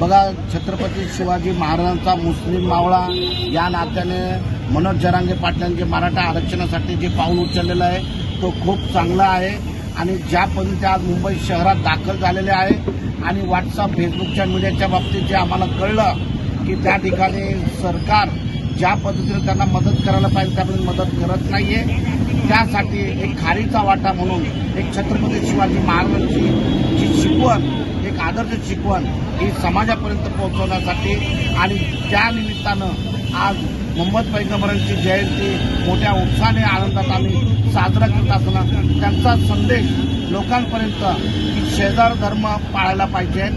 बघा छत्रपती शिवाजी महाराजांचा मुस्लिम मावळा या नात्याने मनोज जरांगे पाटलांचे मराठा आरक्षणासाठी जे पाऊल उचललेलं आहे तो खूप चांगला आहे. आणि ज्या पद्धती आज मुंबई शहरात दाखल झालेले आहे आणि व्हॉट्सअप फेसबुकच्या मीडियाच्या बाबतीत जे आम्हाला कळलं की त्या ठिकाणी सरकार ज्या पद्धतीने त्यांना मदत करायला पाहिजे त्यामध्ये मदत करत नाहीये. त्यासाठी एक खारीचा वाटा म्हणून एक छत्रपती शिवाजी महाराजांची शिकवण एक आदर्श शिकवण ही समाजापर्यंत पोहोचवण्यासाठी आणि त्या निमित्तानं आज मोहम्मद पैगंबरांची जयंती मोठ्या उत्साहाने आनंदात आम्ही साजरा करत असताना त्यांचा संदेश लोकांपर्यंत की शेजार धर्म पाळायला पाहिजे.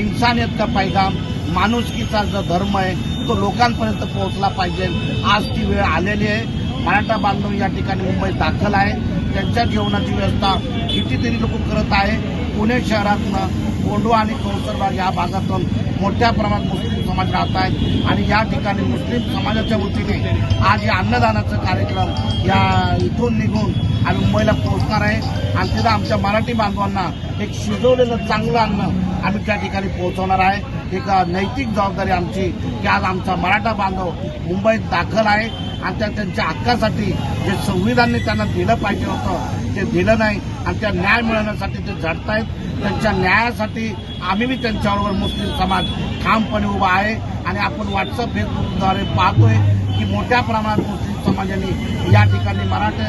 इन्सानियत का पैगाम माणुसकीचा जो धर्म आहे तो लोकांपर्यंत पोहोचला पाहिजे. आज ती वेळ आलेली आहे. मराठा बांधव या ठिकाणी मुंबईत दाखल आहे. त्यांच्या जेवणाची व्यवस्था कितीतरी लोक करत आहे. पुणे शहरातनं कोंडवा आणि कौसरबाग या भागातून मोठ्या प्रमाणात मुस्लिम समाज राहत आहेत. आणि या ठिकाणी मुस्लिम समाजाच्या वतीने आज या अन्नदानाचा कार्यक्रम या इथून निघून आम्ही मुंबईला पोहोचणार आहे. आणि तिथं आमच्या मराठी बांधवांना एक शिजवलेलं चांगलं अन्न आम्ही त्या ठिकाणी पोहोचवणार आहे. एक नैतिक जबाबदारी आमची की आज आमचा मराठा बांधव मुंबईत दाखल आहे. आणि त्या त्यांच्या हक्कासाठी जे संविधानने त्यांना दिलं पाहिजे होतं ते दिलं नाही आणि त्या न्याय मिळवण्यासाठी ते झडतायत. त्यांच्या न्यायासाठी आम्ही बी त्यांच्याबरोबर मुस्लिम समाज ठामपणे उभा आहे. आणि आपण व्हॉट्सअप फेसबुकद्वारे पाहतोय की मोठ्या प्रमाणात मुस्लिम समाजाने या ठिकाणी मराठा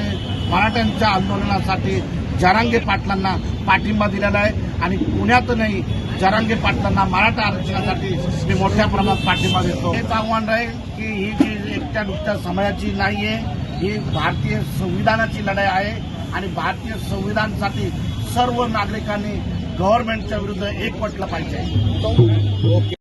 मराठ्यांच्या आंदोलनासाठी जरांगे पाटलांना पाठिंबा दिलेला आहे. आणि पुण्यात नाही जरांगे पाटलांना मराठा आरक्षणासाठी मी मोठ्या प्रमाणात पाठिंबा देतो. हेच आव्हान राहील की ही जी एकट्या दुकट्या समाजाची नाही आहे ही भारतीय संविधानाची लढाई आहे. आणि भारतीय संविधानसाठी सर्व नागरिकांनी गव्हर्नमेंटच्या विरुद्ध एक एकवटलं पाहिजे.